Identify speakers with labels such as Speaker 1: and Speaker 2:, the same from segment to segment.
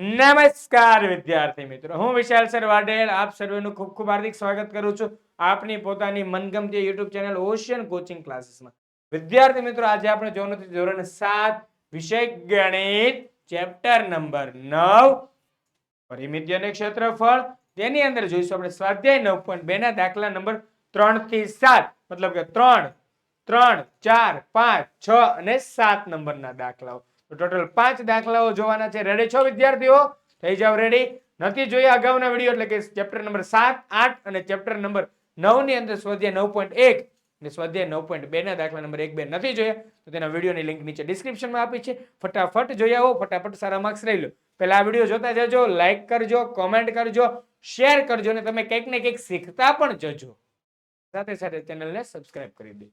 Speaker 1: નમસ્કાર વિદ્યાર્થી મિત્રો. હું વિશાલ સર વાડેલ આપ સર્વેનું ખૂબ ખૂબ હાર્દિક સ્વાગત કરું છું આપની પોતાની મનગમતી યુટ્યુબ ચેનલ ઓશિયન કોચિંગ ક્લાસીસમાં. વિદ્યાર્થી મિત્રો, આજે આપણે જોવાનું ધોરણ સાત, વિષય ગણિત, ચેપ્ટર નંબર નવ. પરિમિતિ અને ક્ષેત્રફળ. તેની અંદર જોઈશું આપણે સ્વાધ્યાય નવ પોઈન્ટ બે ના દાખલા નંબર ત્રણથી સાત. મતલબ કે ત્રણ ત્રણ, ચાર, પાંચ, છ અને સાત નંબરના દાખલાઓ. તો ટોટલ પાંચ દાખલાઓ જોવાના છે. રેડી છો, વિદ્યાર્થીઓ? થઈ જાવ રેડી નથી જોયા અગાઉના વીડિયો એટલે કે ચેપ્ટર નંબર સાત, આઠ અને ચેપ્ટર નંબર નવની અંદર સ્વાધ્યાય નવ પોઈન્ટ એક અને સ્વાધ્યાય નવ પોઈન્ટ બે ના દાખલા નંબર એક, બે નથી જોયા, તો તેના વિડીયોની લિંક નીચે ડિસ્ક્રિપ્શનમાં આપી છે. ફટાફટ જોઈ આવો, ફટાફટ સારા માર્ક્સ લઈ લો. પહેલાં આ વીડિયો જોતા જજો લાઈક કરજો કોમેન્ટ કરજો શેર કરજો અને તમે કંઈક ને કંઈક શીખતા પણ જજો. સાથે સાથે ચેનલને સબસ્ક્રાઇબ કરી દે.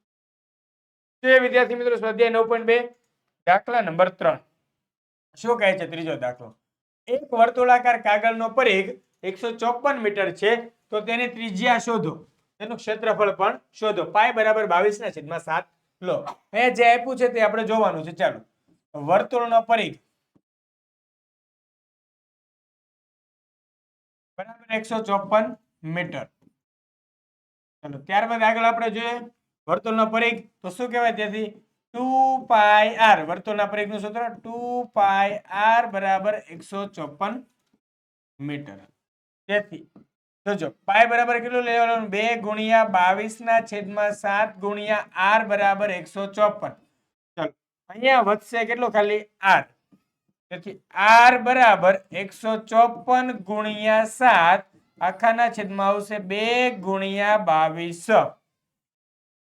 Speaker 1: તો વિદ્યાર્થી મિત્રો, સ્વાધ્યાય નવ પોઈન્ટ બે દાખલા નંબર ત્રણ. શું કહે છે ત્રીજો દાખલો? એક વર્તુળાકાર કાગળનો પરિઘ એકસો ચોપન મીટર છે, તો તેની ત્રિજ્યા શોધો. તેનું ક્ષેત્રફળ પણ શોધો. પાય બરાબર બાવીસ ના છેદમાં સાત. લો, અહીંયા જે આપ્યું છે તે આપણે જોવાનું છે. ચાલો, વર્તુળનો પરિઘ બરાબર એકસો ચોપન મીટર. ચાલો, ત્યારબાદ આગળ આપણે જોઈએ વર્તુળનો પરિઘ. તો શું કહેવાય તેથી ટુ પાય આર. વર્તુળના પરિઘનું સૂત્ર ટુ પાય આર બરાબર એકસો ચોપન મીટર. તેથી, તો જો, પાય બરાબર કેટલું લેવાનું? બે ગુણ્યા બાવીસ ના છેદમાં સાત ગુણ્યા આર બરાબર એકસો ચોપન ચાલો, અહીંયા વધશે કેટલું ખાલી? આર. તેથી, આર બરાબર એકસો ચોપન ગુણ્યા સાત આખાના છેદમાં આવશે બે ગુણ્યા બાવીસ.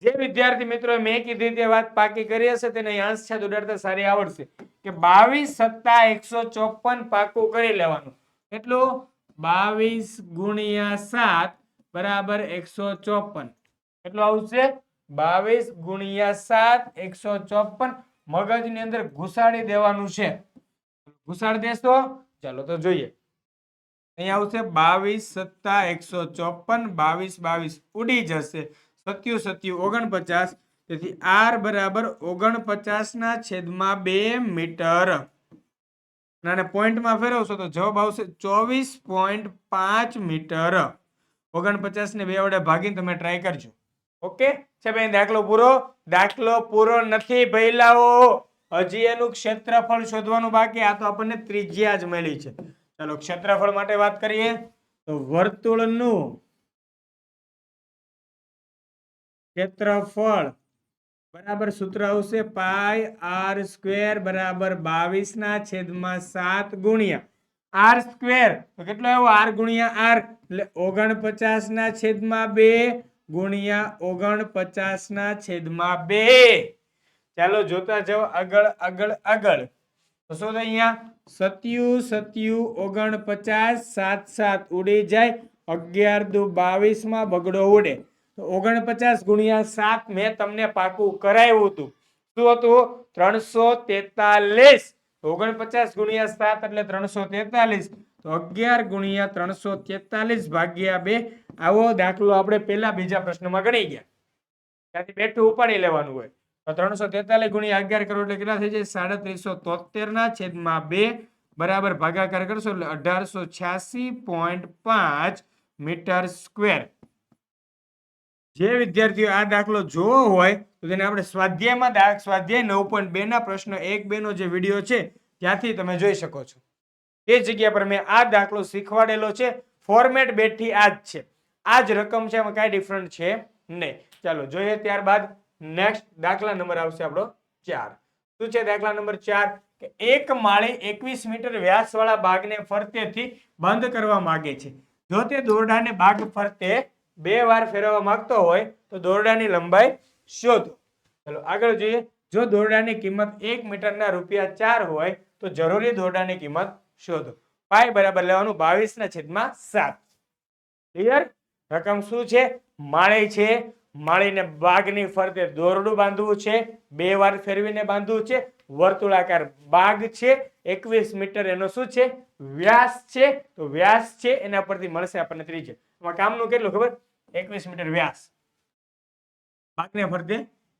Speaker 1: જે વિદ્યાર્થી મિત્રો મેં કીધી તે વાત પાકી કરી હશે, તેને અંશ છેદ ઉડાડતા સારી આવડશે. કે બાવીસ સત્તા એકસો ચોપન પાકું કરી લેવાનું. એટલું બાવીસ ગુણ્યા સાત બરાબર એકસો ચોપન કેટલું આવશે? બાવીસ ગુણ્યા સાત એકસો ચોપન મગજની અંદર ઘુસાડી દેવાનું છે. ઘુસાડી દેશો? ચાલો તો જોઈએ. અહીંયા આવશે બાવીસ સત્તા એકસો ચોપન બાવીસ બાવીસ ઉડી જશે. સત્યુ સત્યુ ઓગણપચાસ. તેથી આર બરાબર ઓગણપચાસ ના છેદમાં બે મીટર. અને પોઈન્ટમાં ફેરવશો તો જવાબ આવશે ચોવીસ પોઈન્ટ પાંચ મીટર. ઓગણપચાસ ને બે વડે ભાગીને તમે ટ્રાય કરજો. ઓકે છે ભાઈ દાખલો પૂરો. દાખલો પૂરો નથી ભૈલાઓ હજી એનું ક્ષેત્રફળ શોધવાનું બાકી. આ તો આપણને ત્રિજ્યા જ મળી છે. ચાલો, ક્ષેત્રફળ માટે વાત કરીએ. તો વર્તુળનું ક્ષેત્રફળ બરાબર સૂત્ર આવશે પાય આર સ્ક્વેર બરાબર બાવીસ ના છેદમાં સાત ગુણ્યા. આર સ્ક્વેર કેટલો આવ્યો? આર ગુણ્યા આર. એટલે ઓગણપચાસ ના છેદમાં બે ગુણ્યા ઓગણપચાસ ના છેદમાં બે. ચાલો જોતા જાઓ આગળ આગળ આગળ. તો શું થાય અહીંયા? સત્યુ સત્યુ, ઓગણપચાસ, સાત સાત ઉડી જાય. અગિયાર દુ બાવીસમાં બગડો ઉડે. ઓગણપચાસ ગુણ્યા સાત મેં તમને પાકું કરાવ્યું હતું. શું હતું? ત્રણસો તેતાલીસ. ઓગણપચાસ ગુણ્યા સાત એટલે ત્રણસો તેતાલીસ. તો અગિયાર ગુણ્યા ત્રણસો તેતાલીસ ભાગ્યા બે. આવો દાખલો આપણે પહેલા બીજા પ્રશ્નમાં ગણી ગયા. ત્યાંથી બેઠું ઉપાડી લેવાનું હોય. તો ત્રણસો તેતાલીસ ગુણ્યા અગિયાર કરો એટલે કેટલા થઈ જાય? સાડત્રીસો તોતેર ના છેદમાં બે બરાબર ભાગાકાર કરશો એટલે અઢારસો છ્યાસી પોઈન્ટ પાંચ મીટર સ્ક્વેર. જે વિદ્યાર્થીઓ આ દાખલો જોવો હોય, તો તેને આપણે સ્વાધ્યાયમાં સ્વાધ્યાય નવ પોઈન્ટ બે ના પ્રશ્ન એક બે નો જે વીડિયો છે, ત્યાંથી તમે જોઈ શકો છો. એ જગ્યા પર મેં આ દાખલો શીખવાડેલો છે. ફોર્મેટ બેઠી આ જ છે. આ જ રકમ છે, એમાં કાંઈ ડિફરન્ટ છે નહીં. ચાલો, જોઈએ ત્યારબાદ નેક્સ્ટ દાખલા નંબર આવશે આપણો ચાર. શું છે દાખલા નંબર ચાર? કે એક માળી એકવીસ મીટર વ્યાસવાળા બાગને ફરતેથી બંધ કરવા માંગે છે. જો તે દોરડાને બાગ ફરતે બે વાર ફેરવવા માંગતો હોય તો દોરડાની લંબાઈ શોધો. ચલો આગળ જોઈએ. જો દોરડાની કિંમત એક મીટરના રૂપિયા ચાર હોય તો જરૂરી દોરડાની કિંમત શોધો. પાય બરાબર લેવાનું બાવીસ ના છેદમાં સાત. ક્લિયર રકમ શું છે? માળી છે. માળીને બાગની ફરતે દોરડું બાંધવું છે. બે વાર ફેરવીને બાંધવું છે. વર્તુળાકાર બાગ છે. એકવીસ મીટર એનો શું છે? વ્યાસ છે. તો વ્યાસ છે. એના પરથી મળશે આપણને ત્રીજે. કામનું કેટલું ખબર? એકવીસ મીટર વ્યાસ. બાગને ફરતે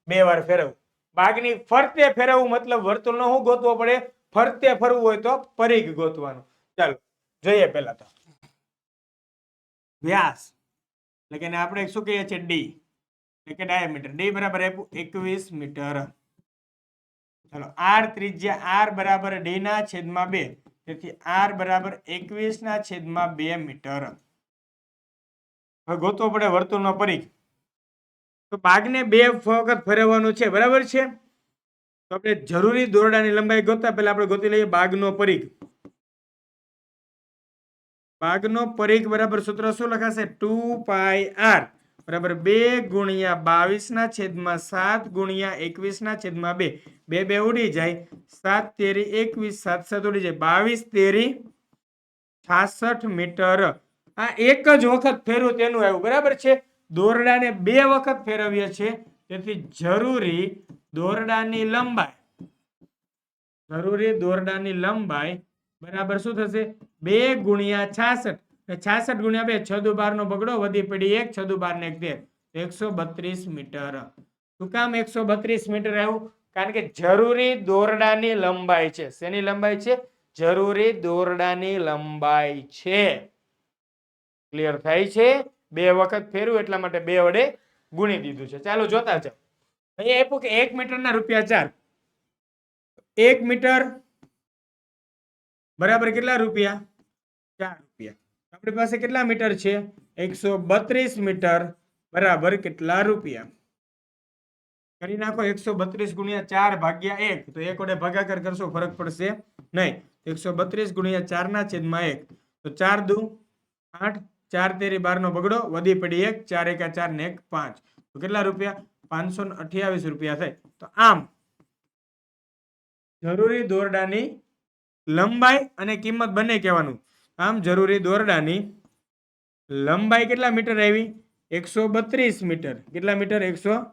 Speaker 1: બે વાર ફેરવવું બાગની ફરતે ફેરવવું મતલબ વર્તુળનો શું ગોતવો પડે, ફરતે ફરવું હોય તો પરિઘ ગોતવાનું. ચાલો, જોઈએ પેલા તો. વ્યાસ, એટલે કે આપણે શું કહીએ છીએ? ડી. એટલે કે ડાયામીટર ડી બરાબર એકવીસ મીટર. ચાલો, આર ત્રિજ્યા આર બરાબર ડી ના છેદમાં બે. તેથી આર બરાબર એકવીસ ના છેદમાં બે મીટર. હવે ગોતવો પડે વર્તુળનો પરિઘ. તો બાગને બે વખત ફેરવવાનું છે, બરાબર છે? તો આપણે જરૂરી દોરડાની લંબાઈ ગોતતા પહેલા આપણે ગોતી લઈએ બાગનો પરિઘ. બાગનો પરિઘ બરાબર સૂત્ર શું લખાશે? Two pi R. બરાબર બે ગુણ્યા બાવીસ ના છેદમાં સાત ગુણ્યા એકવીસ ના છેદમાં બે. બે બે ઉડી જાય. સાત તેરી એકવીસ, સાત સાત ઉડી જાય. બાવીસ તેરી છાસઠ મીટર. આ એક જ વખત ફેરવું તેનું આવ્યું. બરાબર છે? દોરડાને બે વખત ફેરવીએ છીએ. તેથી જરૂરી દોરડાની લંબાઈ. જરૂરી દોરડાની લંબાઈ બરાબર શું થશે? બે ગુણ્યા છાસઠ. છાસઠ ગુણ્યા બે છદુ બાર નો બગડો વધી પડી એક છદુ બાર ને એક તેર એકસો બત્રીસ મીટર. શું કામ એકસો બત્રીસ મીટર આવ્યું? કારણ કે જરૂરી દોરડાની લંબાઈ છે. શેની લંબાઈ છે? જરૂરી દોરડાની લંબાઈ છે. ક્લિયર થાય છે. બે વખત ફેરવું એટલા માટે બે વડે ગુણી દીધું છે. ચાલો જોતા જાઓ. અહીંયા આપ્યું કે એક મીટરના રૂપિયા ચાર. એક મીટર બરાબર કેટલા રૂપિયા? ચાર રૂપિયા. આપણી પાસે કેટલા મીટર છે? એકસો બત્રીસ મીટર બરાબર કેટલા રૂપિયા? કરી નાખો એકસો બત્રીસ ગુણ્યા ચાર ભાગ્યા એક. તો એક વડે ભાગાકાર કરશો ફરક પડશે નહીં. એકસો બત્રીસ ગુણ્યા ચાર ના છેદમાં એક. તો ચાર દુ આઠ ચાર તેરી બાર નો બગડો, વધી પડી એક, ચાર એકા ચાર ને એક, પાંચ. તો કેટલા રૂપિયા? પાંચસો ને અઠ્યાવીસ રૂપિયા થાય. તો આમ, જરૂરી દોરડાની લંબાઈ અને કિંમત બંને કહેવાનું. આમ, જરૂરી દોરડાની લંબાઈ કેટલા મીટર આવી? એકસો બત્રીસ મીટર. કેટલા મીટર? એકસો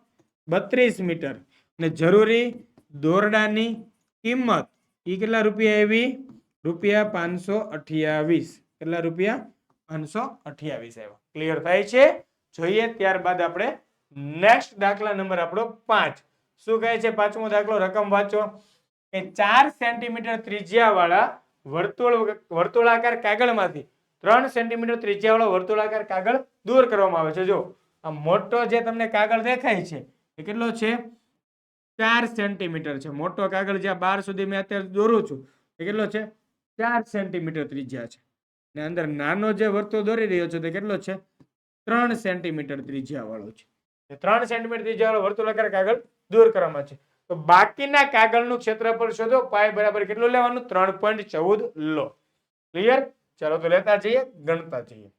Speaker 1: બત્રીસ મીટર. અને જરૂરી દોરડાની કિંમત એ કેટલા રૂપિયા આવી? રૂપિયા પાંચસો અઠ્યાવીસ. કેટલા રૂપિયા? પાંચસો અઠ્યાવીસ આવ્યા ક્લિયર થાય છે? જોઈએ, ત્યારબાદ આપણે નેક્સ્ટ દાખલા નંબર આપણો પાંચ. શું કહે છે? પાંચમો દાખલો, રકમ વાંચો. કે ચાર સેન્ટીમીટર ત્રિજ્યા વાળા વર્તુળ વર્તુળાકાર કાગળમાંથી ત્રણ સેન્ટીમીટર ત્રિજ્યા વાળો વર્તુળાકાર કાગળ દૂર કરવામાં આવે છે. જો, આ મોટો જે તમને કાગળ દેખાય છે, એ કેટલો છે? ચાર સેન્ટીમીટર છે. મોટો કાગળ જ્યાં બાર સુધી મેં અત્યારે દોરું છું, એ કેટલો છે? ચાર સેન્ટીમીટર ત્રિજ્યા છે. ને અંદર નાનો જે વર્તુળ દોરી રહ્યો છે તે કેટલો છે? ત્રણ સેન્ટીમીટર ત્રિજ્યા વાળો છે ત્રણ સેન્ટીમીટર ત્રિજ્યા વાળો વર્તુળાકાર કાગળ દૂર કરવામાં છે. તો બાકીના કાગળનું ક્ષેત્રફળ શોધો. પાય બરાબર કેટલું લેવાનું? ત્રણ પોઈન્ટ ચૌદ લો. ક્લિયર ચાલો તો લેતા જઈએ, ગણતા જઈએ.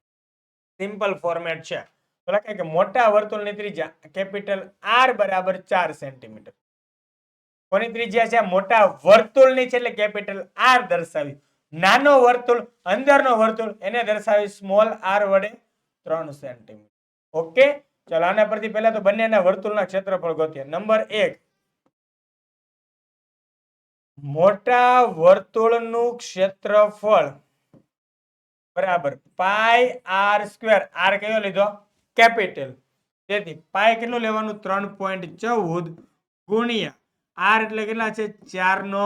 Speaker 1: સિમ્પલ ફોર્મેટ છે. તો લખાય કે મોટા વર્તુળની ત્રિજ્યા, કેપિટલ આર બરાબર ચાર સેન્ટીમીટર. કોની ત્રિજ્યા છે? મોટા વર્તુળની છે એટલે કેપિટલ આર દર્શાવી. નાનો વર્તુળ, અંદરનો વર્તુળ, એને દર્શાવી સ્મોલ આર વડે ત્રણ સેન્ટીમીટર ઓકે ચલો આના પરથી પહેલા તો બંનેના વર્તુળના ક્ષેત્રફળ ગોતીએ. નંબર એક, મોટા વર્તુળનું ક્ષેત્રફળ બરાબર પાઈ આર સ્ક્વેર આર કયો લીધો? કેપિટલ તેથી પાઈ કેટલું લેવાનું? ત્રણ પોઈન્ટ ચૌદ ગુણ્યા. આર એટલે કેટલા છે? ચાર નો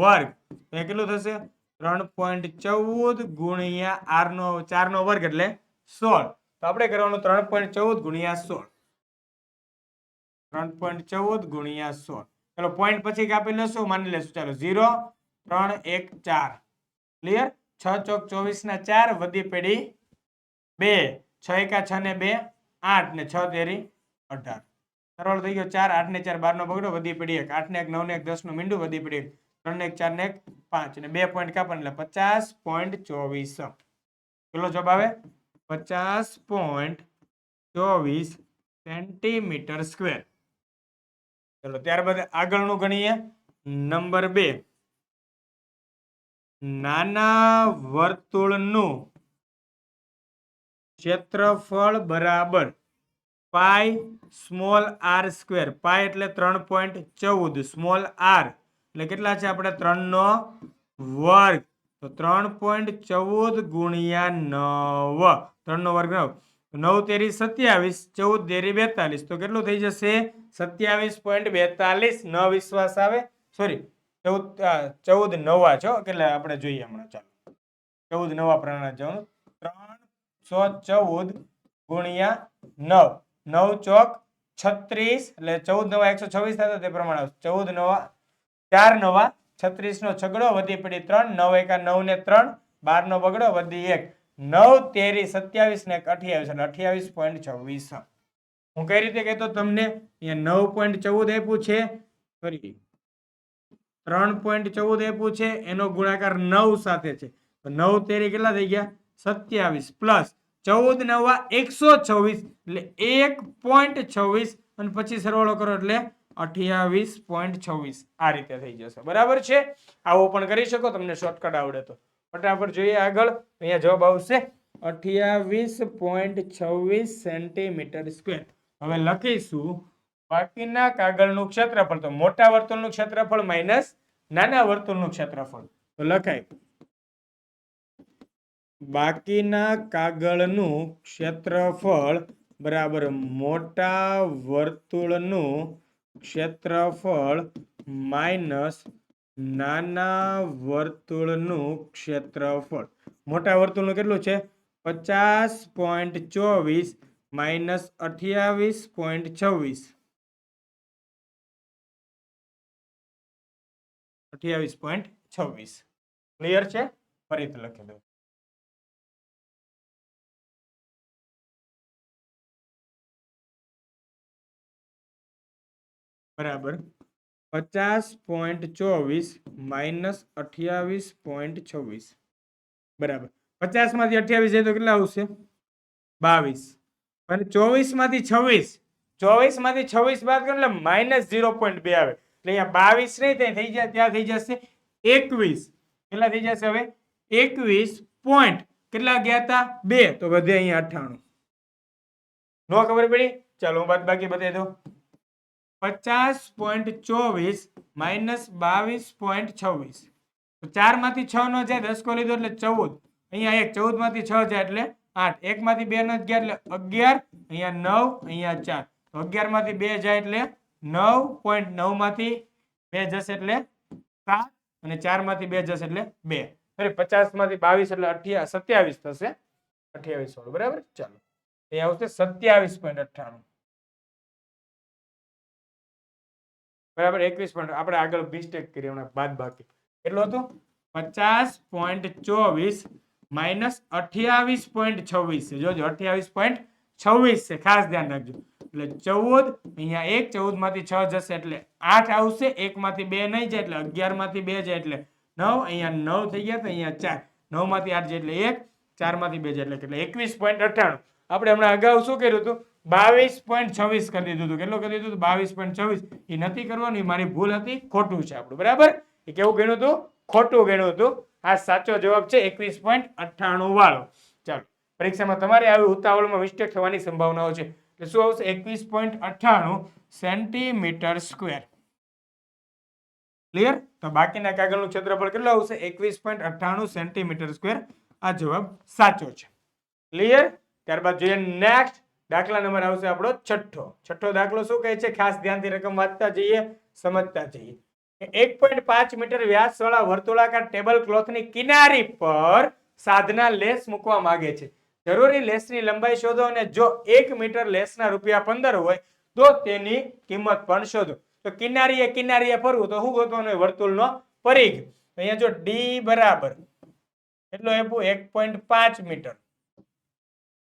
Speaker 1: વર્ગ એ કેટલું થશે? ત્રણ પોઈન્ટ ચૌદ ગુણ્યા આર નો ચાર નો વર્ગ એટલે સોળ. તો આપણે કરવાનું ત્રણ પોઈન્ટ ચૌદ ગુણ્યા સોળ. ત્રણ પોઈન્ટ ચૌદ ગુણ્યા સોળ. ચલો પોઈન્ટ પછી કાપી લેશું? માની લેશું. ચાલો, ઝીરો, ત્રણ, એક, ચાર. ક્લિયર છ ચોક ચોવીસ ના ચાર વધી પેઢી બે. છ એકા છ ને બે, આઠ ને છ તેરી અઢાર. સરળ થઈ ગયો ચાર. આઠ ને ચાર બાર નો બગડો વધી પડી એક. આઠ ને એક, નવ ને એક દસનું મીંડું વધી પડી એક. ત્રણ ને એક, ચાર ને એક પાંચ અને બે પોઈન્ટ કાપણ એટલે પચાસ પોઈન્ટ ચોવીસ. કેટલો જવાબ આવે? પચાસ પોઈન્ટ ચોવીસ સેન્ટીમીટર સ્ક્વેર ચલો, ત્યારબાદ આગળનું ગણીએ. નંબર બે. નાના વર્તુળનું ક્ષેત્રફળ બરાબર pi small R square pi એટલે ત્રણ પોઈન્ટ ચૌદ સ્મોલ આર એટલે કેટલા છે આપણે ત્રણનો વર્ગ? તો ત્રણ પોઈન્ટ ચૌદ ગુણ્યા નવ. ત્રણનો વર્ગ નવ. નવ તેરી સત્યાવીસ, ચૌદ તેરી બેતાલીસ. તો કેટલું થઈ જશે? સત્યાવીસ પોઈન્ટ બેતાલીસ. ન વિશ્વાસ આવે? સોરી ચૌદ ચૌદ નવા છો? એટલે આપણે જોઈએ હમણાં. ચાલો. ચૌદ નવા પ્રમાણે જવાનું ત્રણસો ચૌદ ગુણ્યા નવ. નવ ચોક છત્રીસ. એટલે ચૌદ નવા એકસો છવ્વીસ થતા તે પ્રમાણે ચૌદ નવા ચાર નવા છત્રીસ નો છગડો, વધી પડી ત્રણ, નવ એકા નવ ને ત્રણ બાર નો બગડો, વધી એક. નવ, તેરી, સત્યાવીસ ને અઠ્યાવીસ, એટલે અઠ્યાવીસ પોઈન્ટ છવ્વીસ. હું કઈ રીતે કહેતો તમને? અહીંયા નવ પોઈન્ટ ચૌદ આપ્યું છે. સોરી ત્રણ પોઈન્ટ ચૌદ આપ્યું છે. એનો ગુણાકાર નવ સાથે છે. તો નવ, તેરી કેટલા થઈ ગયા? સત્યાવીસ પ્લસ ચૌદ નવા એકસો છવ્વીસ, એટલે એક પોઈન્ટ છવ્વીસ. અને પછી સરવાળો કરો એટલે અઠ્યાવીસ પોઈન્ટ છવ્વીસ. આ રીતે થઈ જશે. બરાબર છે? આવો પણ કરી શકો, તમને શોર્ટકટ આવડે તો. ફટાફટ જોઈએ આગળ. અહીંયા જવાબ આવશે, અઠ્યાવીસ પોઈન્ટ છવ્વીસ સેન્ટીમીટર સ્ક્વેર. હવે લખીશું, બાકીના કાગળનું ક્ષેત્રફળ, તો મોટા વર્તુળનું ક્ષેત્રફળ માઇનસ નાના વર્તુળનું ક્ષેત્રફળ. તો લખાય, બાકીના કાગળનું ક્ષેત્રફળ બરાબર મોટા વર્તુળનું ક્ષેત્રફળ માઇનસ નાના વર્તુળનું ક્ષેત્રફળ. મોટા વર્તુળનું કેટલું છે? પચાસ પોઈન્ટ ચોવીસ માઇનસ અઠ્યાવીસ પોઈન્ટ છવ્વીસ. અઠ્યાવીસ પોઈન્ટ છવ્વીસ. ક્લિયર છે? ફરીથી લખી દઉં. બરાબર. પચાસ પોઈન્ટ ચોવીસ માઇનસ અઠ્યાવીસ પોઈન્ટ છવ્વીસ. બરાબર. પચાસમાંથી અઠ્યાવીસ જાય તો કેટલા આવશે? બાવીસ. અને ચોવીસમાંથી છવ્વીસ. ચોવીસમાંથી છવ્વીસ બાદ કરો એટલે માઇનસ ઝીરો પોઈન્ટ બે આવે. એટલે અહીંયા બાવીસ નહીં ત્યાં થઈ જાય, ત્યાં થઈ જશે એકવીસ. કેટલા થઈ જશે હવે? એકવીસ પોઈન્ટ. કેટલા ગયા હતા? બે. તો વધે અહીંયા અઠ્ઠાણું. નો ખબર પડી? ચાલો હું બાદ બાકી બતાવી દઉં. પચાસ પોઈન્ટ ચોવીસ માઇનસ બાવીસ પોઈન્ટ છવ્વીસ. તો ચારમાંથી છ નો જાય દસ કો લીધો એટલે ચૌદ. અહીંયા એક ચૌદમાંથી છ જાય એટલે આઠ. એક માંથી બે નો જ ગયા એટલે અગિયાર, અહીંયા નવ, અહીંયા ચાર. તો અગિયારમાંથી બે જાય એટલે નવ પોઈન્ટ નવમાંથી બે જશે એટલે સાત અને ચારમાંથી બે જશે એટલે બે. અરે પચાસમાંથી બાવીસ એટલે અઠ્યા, સત્યાવીસ થશે. અઠ્યાવીસ વાળું, બરાબર? ચાલો. એ આવશે સત્યાવીસ પોઈન્ટ અઠ્ઠાણું. બરાબર, એકવીસ પોઈન્ટ આપણે આગળ મિસ્ટેક કરી બાદ બાકી. કેટલું હતું? પચાસ પોઈન્ટ ચોવીસ માઇનસ અઠ્યાવીસ પોઈન્ટ છવ્વીસ જોજો, અઠ્યાવીસ પોઈન્ટ છવ્વીસ છે. ખાસ ધ્યાન રાખજો. એટલે ચૌદ, અહીંયા એક ચૌદમાંથી છ જશે, એટલે આઠ આવશે એક માંથી બે નહીં જાય, એટલે અગિયારમાંથી બે જાય, એટલે નવ, અહીંયા નવ થઈ ગયા તો અહીંયા ચાર. નવમાંથી આઠ જાય, એટલે એક ચારમાંથી બે જાય, એટલે કેટલે? એકવીસ પોઈન્ટ અઠ્ઠાણું. આપણે હમણાં અગાઉ શું કર્યું હતું? બાવીસ પોઈન્ટ છવ્વીસ કરી દીધું હતું. કેટલું કરી દીધું હતું? બાવીસ પોઈન્ટ છવ્વીસ. એ નથી કરવાનું એ મારી ભૂલ હતી. ખોટું છે આપણું. બરાબર? એ કેવું ગણ્યું હતું? ખોટું ગણ્યું હતું. આ સાચો જવાબ છે એકવીસ પોઈન્ટ અઠ્ઠાણું વાળો. ચાલો, પરીક્ષામાં તમારે આવી ઉતાવળમાં મિસ્ટેક થવાની સંભાવનાઓ છે. એટલે શું આવશે? એકવીસ પોઈન્ટ અઠ્ઠાણું સેન્ટીમીટર સ્ક્વેર ક્લિયર તો બાકીના કાગળનું ક્ષેત્રફળ કેટલું આવશે? એકવીસ પોઈન્ટ અઠ્ઠાણું સેન્ટીમીટર સ્ક્વેર આ જવાબ સાચો છે. ક્લિયર ત્યારબાદ જોઈએ નેક્સ્ટ દાખલા નંબર આવશે આપણો છઠ્ઠો. છઠ્ઠો દાખલો શું કહે છે? ખાસ ધ્યાનથી રકમ વાંચતા જઈએ, સમજતા જઈએ. એક પોઈન્ટ પાંચ મીટર વ્યાસવાળા વર્તુળાકાર ટેબલ ક્લોથની કિનારી પર સાધના લેસ મૂકવા માંગે છે. જરૂરી લેસની લંબાઈ શોધો અને જો એક મીટર લેસના રૂપિયા પંદર હોય, તો તેની કિંમત પણ શોધો. તો કિનારીએ કિનારીએ ફરવું, તો શું ગોતવાનું હોય? વર્તુળનો પરિઘ. અહીંયા જો ડી બરાબર, એટલો આપ્યું એક પોઈન્ટ પાંચ મીટર.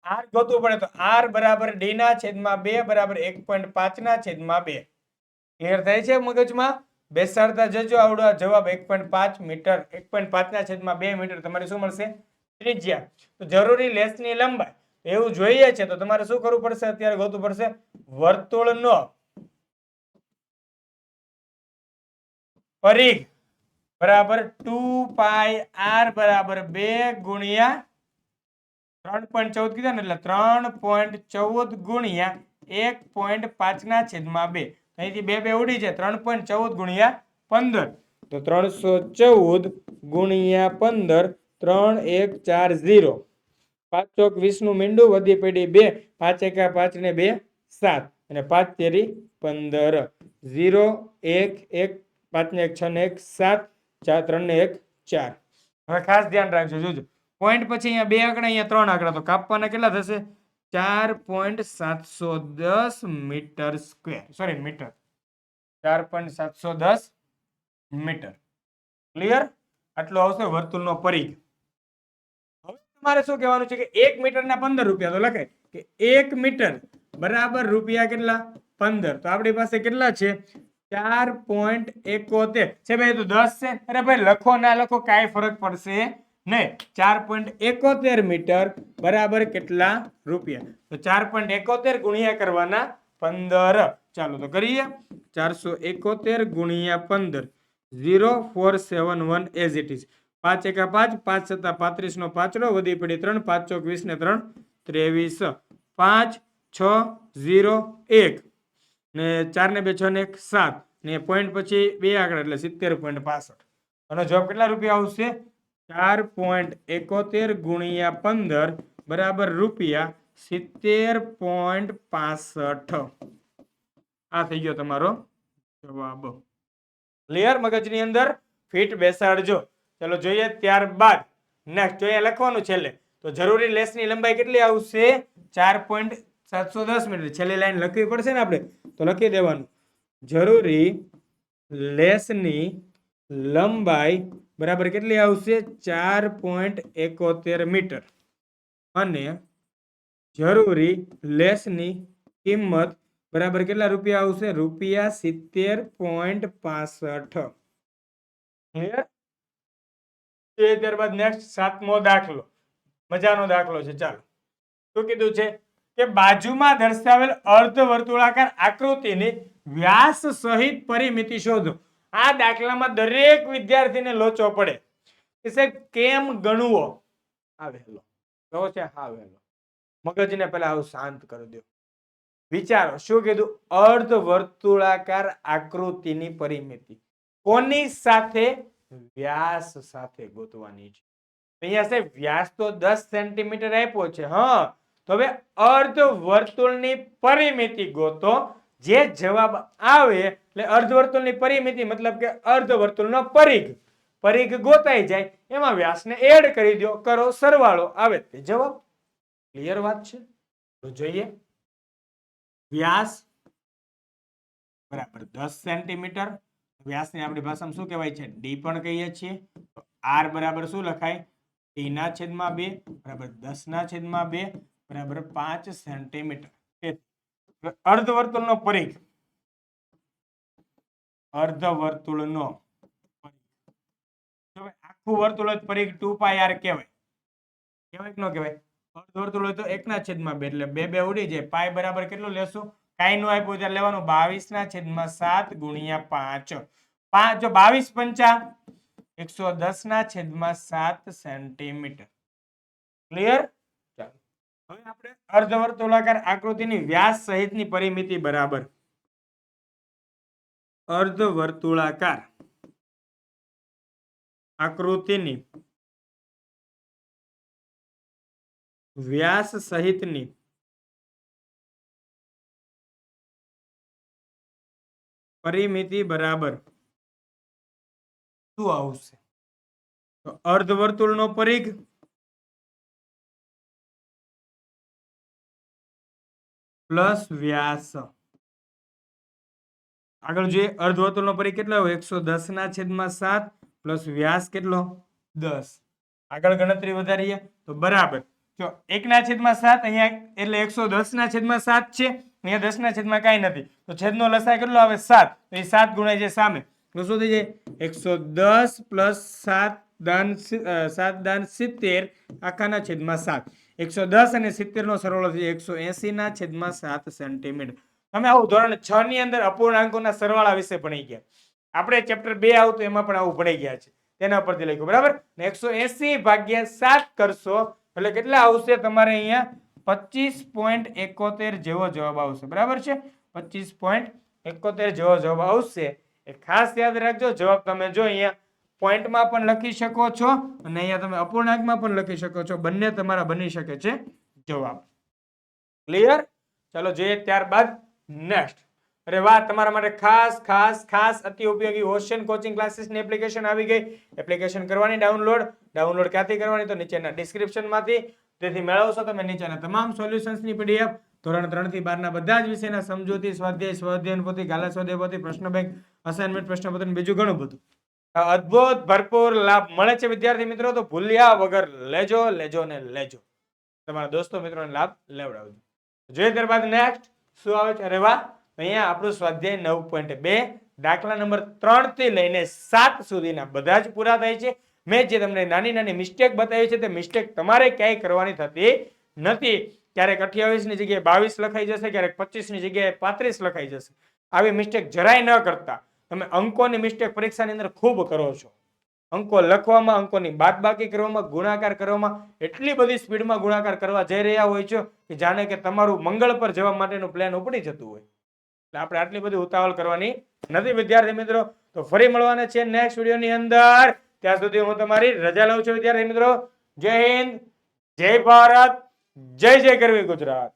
Speaker 1: આર ગોતવું પડે તો આર બરાબર ડી ના છેદમાં બે બરાબર એક પોઈન્ટ પાંચ ના છેદમાં બે. ક્લિયર થાય છે મગજમાં? બેસાડતા જજો આવડો જવાબ. એક પોઈન્ટ પાંચ મીટર, એક પોઈન્ટ પાંચ ના છેદમાં બે મીટર. તમારે શું મળશે? ત્રિજ્યા. તો જરૂરી લેસની લંબાઈ. એવું જોઈએ છે તો તમારે શું કરવું પડશે? અત્યારે ગોતવું પડશે વર્તુળનો પરિઘ. બરાબર ટુ પાય આર બરાબર બે ગુણ્યા ત્રણ પોઈન્ટ ચૌદ કીધા ને એટલે ત્રણ પોઈન્ટ ચૌદ ગુણ્યા એક પોઈન્ટ પાંચના છેદમાં બે. અહીંથી બે બે ઉડી જાય, ત્રણ પોઈન્ટ ચૌદ ગુણ્યા પંદર. તો ત્રણસો ચૌદ ગુણ્યા પંદર, ત્રણ એક ચાર ઝીરો. પાંચ ચોક વીસનું મીંડું, વધી પેઢી બે, પાંચ એકા પાંચ ને બે સાત. અને પાંચ તેરી પંદર. ઝીરો, એક એક પાંચ ને એક, છ ને એક, સાત, ચાર ત્રણ ને એક, ચાર. હવે ખાસ ધ્યાન રાખજો, જોજો. પોઈન્ટ પછી અહીંયા બે આંકડા, અહીંયા ત્રણ આંકડા. તો કાપવાના કેટલા થશે? ચાર પોઈન્ટ સાતસો દસ મીટર સ્ક્વેર. Sorry metre. ચાર પોઈન્ટ સાતસો દસ મીટર. ક્લિયર આટલો આવશે વર્તુળનો પરિઘ. હવે તમારે શું કહેવાનું છે કે એક મીટરના પંદર રૂપિયા, તો લખે કે એક મીટર બરાબર રૂપિયા કેટલા? પંદર. તો આપણી પાસે કેટલા છે? ચાર પોઈન્ટ એકોતેર. છે ભાઈ તો દસ છે. અરે ભાઈ, લખો ના લખો, કાંઈ ફરક પડશે. નહીં ચાર પોઈન્ટ એકોતેર મીટર બરાબર કેટલા રૂપિયા? તો ચાર પોઈન્ટ એકોતેર ગુણ્યા કરવાના પંદર. ચાલો તો કરીએ. ચારસો એકોતેર ગુણ્યા પંદર. Zero four seven one as it is. પાંચ એકા પાંચ પાંચ સત્તા પાંત્રીસ નો પાંચડો, વધી પડી ત્રણ, પાંચ ચોક વીસ ને ત્રણ, ત્રેવીસ. પાંચ, છ, ઝીરો, એક. ને ચાર ને બે, છ ને એક, સાત. ને પોઈન્ટ પછી બે આંકડા એટલે સિત્તેર પોઈન્ટ પાસઠ. અને જવાબ કેટલા રૂપિયા આવશે? ચાર પોઈન્ટ એકોતેર ગુણ્યા પંદર બરાબર રૂપિયા સિત્તેર પોઈન્ટ પાસઠ. આ થઈ ગયો તમારો જવાબ. ક્લિયર મગજની અંદર? ફિટ બેસાડજો. ચલો જોઈએ ત્યારબાદ. નેક્સ્ટ જોઈએ લખવાનું છેલ્લે, તો જરૂરી લેસની લંબાઈ કેટલી આવશે? ચાર પોઈન્ટ સાતસો દસ મીટર. છેલ્લી લાઈન લખવી પડશે ને આપણે? તો લખી દેવાનું. જરૂરી લેસની લંબાઈ બરાબર કેટલી આવશે? ચાર પોઈન્ટ એકોતેર મીટર. અને જરૂરી લેસની કિંમત બરાબર કેટલા રૂપિયા આવશે? રૂપિયા સિત્તેર પોઈન્ટ પાસઠ. ત્યારબાદ નેક્સ્ટ સાતમો દાખલો. મજાનો દાખલો છે, ચાલો. શું કીધું છે? કે બાજુમાં દર્શાવેલ અર્ધવર્તુળાકાર આકૃતિની વ્યાસ સહિત પરિમિતિ શોધો. આ દાખલામાં દરેક વિદ્યાર્થીને લોચો પડે. કે સાહેબ કેમ ગણવો? આવેલો કયો છે આવેલો મગજને પહેલા આવું શાંત કરી દો. વિચારો, શું કીધું? અર્ધ વર્તુળાકાર આકૃતિની પરિમિતિ. કોની સાથે? વ્યાસ સાથે ગોતવાની છે. અહીંયા સાહેબ, વ્યાસ તો દસ સેન્ટીમીટર આપ્યો છે, હા. તો હવે અર્ધ વર્તુળની પરિમિતિ ગોતો. જે જવાબ આવે એટલે અર્ધ વર્તુળની પરિમિતિ મતલબ કે અર્ધ વર્તુળનો પરિઘ પરિઘ ગોતાઈ જાય, એમાં વ્યાસને એડ કરી દો કરો સરવાળો, આવે તે જવાબ. ક્લિયર વાત છે? તો જોઈએ. વ્યાસ બરાબર દસ સેન્ટીમીટર. વ્યાસને આપણી ભાષામાં શું કહેવાય છે? ડી પણ કહીએ છીએ. તો આર બરાબર શું લખાય? ટી ના છેદમાં બે, બરાબર દસ ના છેદમાં બે, બરાબર પાંચ સેન્ટીમીટર. અર્ધવર્તુળનો પરિઘ. અર્ધવર્તુળનો. આખું વર્તુળ પરિઘ ટુ પાય આર કહેવાય. કહેવાય કે ન કહેવાય? અર્ધવર્તુળ હોય તો એકના છેદમાં બે એટલે બે બે ઉડી જાય. પાય બરાબર કેટલું લેશું? કાંઈ નું આપ્યું ત્યારે લેવાનું બાવીસ ના છેદમાં સાત ગુણ્યા પાંચ. પાંચ જો બાવીસ પંચા, એકસો દસ ના છેદમાં સાત સેન્ટીમીટર. ક્લિયર હવે આપણે અર્ધવર્તુળાકાર આકૃતિની વ્યાસ સહિતની પરિમિતિ બરાબર. અર્ધવર્તુળાકાર આકૃતિની વ્યાસ સહિતની પરિમિતિ બરાબર શું આવશે? તો અર્ધવર્તુળનો પરિઘ પ્લસ વ્યાસ. આગળ જોઈએ અર્ધવર્તુળનો પરિઘ કેટલો આવ્યો? એકસો દસ ના છેદમાં સાત પ્લસ વ્યાસ કેટલો? દસ. આગળ ગણતરી વધારીએ તો બરાબર. જો એક ના છેદમાં સાત અહીંયા એટલે એકસો દસ ના છેદમાં સાત છે. અહીંયા દસ ના છેદમાં કાંઈ નથી. તો છેદનો લસાય કેટલો આવે? સાત. તો એ સાત ગુણાય છે સામે. તો શું થઈ જાય? એકસો દસ પ્લસ સાત દાન સાત દાન સિત્તેર આખાના છેદમાં સાત. એકસો દસ અને સિત્તેર નો સરવાળો થશે એકસો એસી ના છેદમાં સાત સેન્ટીમીટર. તમે આવું ધોરણ છ ની અંદર અપૂર્ણાંકોના સરવાળા વિશે ભણી ગયા. આપણે ચેપ્ટર બે આવતું એમાં પણ આવું ભણી ગયા છે. તેના પરથી લખ્યું, બરાબર? એકસો એસી ભાગ્યા સાત કરશો, એટલે કેટલા આવશે તમારે અહીંયા? પચીસ પોઈન્ટ એકોતેર જેવો જવાબ આવશે, બરાબર છે? પચીસ પોઈન્ટ એકોતેર જેવો જવાબ આવશે. એ ખાસ યાદ રાખજો, જવાબ તમે જો અહીંયા પોઈન્ટમાં પણ લખી શકો છો અને અહીંયા તમે અપૂર્ણાંકમાં પણ લખી શકો છો. બંને તમારા બની શકે છે જવાબ. ક્લિયર ચાલો જોઈએ ત્યારબાદ નેક્સ્ટ અરે વાહ, તમારા માટે ખાસ ખાસ ખાસ અતિ ઉપયોગી ઓશન કોચિંગ ક્લાસીસની એપ્લિકેશન આવી ગઈ. એપ્લિકેશન કરવાની ડાઉનલોડ ડાઉનલોડ ક્યાંથી કરવાની? તો નીચેના ડિસ્ક્રિપ્શનમાંથી તેથી મેળવશો તમે નીચેના તમામ સોલ્યુશન્સની પીડીએફ ધોરણ ત્રણથી બારના બધા જ વિષયના સમજૂતી, સ્વાધ્યાય, સ્વાધ્યાયન પોથી, ગાલા સ્વાધ્યાય પોથી, પ્રશ્ન બેંક અસાઇનમેન્ટ પ્રશ્નપત્ર બીજું ઘણું બધું. અદ્ભુત, ભરપૂર લાભ મળે છે વિદ્યાર્થી મિત્રો, તો ભૂલ્યા વગર લેજો લેજો ને લેજો. તમારા દોસ્તો મિત્રોને લાભ લેવડાવજો. જોઈએ ત્યારબાદ નેક્સ્ટ શું આવે છે? અરે વાહ! અહીંયા આપણું સ્વાધ્યાય નવ પોઈન્ટ બે, દાખલા નંબર ત્રણથી લઈને સાત સુધીના બધા જ પૂરા થાય છે. મેં જે તમને નાની નાની મિસ્ટેક બતાવી છે, તે મિસ્ટેક તમારે ક્યાંય કરવાની થતી નથી. ક્યારેક અઠ્યાવીસની જગ્યાએ બાવીસ લખાઈ જશે, ક્યારેક પચીસની જગ્યાએ પાંત્રીસ લખાઈ જશે. આવી મિસ્ટેક જરાય ન કરતા. તમે અંકોની મિસ્ટેક પરીક્ષાની અંદર ખૂબ કરો છો. અંકો લખવામાં, અંકોની બાદબાકી કરવામાં, ગુણાકાર કરવામાં, એટલી બધી સ્પીડમાં ગુણાકાર કરવા જઈ રહ્યા હોય છો કે જાણે કે તમારું મંગળ પર જવા માટેનું પ્લાન ઉપડી જતું હોય. એટલે આપણે આટલી બધી ઉતાવળ કરવાની નથી. વિદ્યાર્થી મિત્રો, તો ફરી મળવાના છે નેક્સ્ટ વિડીયોની અંદર. ત્યાં સુધી હું તમારી રજા લઉં છું. વિદ્યાર્થી મિત્રો, જય હિન્દ, જય ભારત, જય જય કરવી ગુજરાત.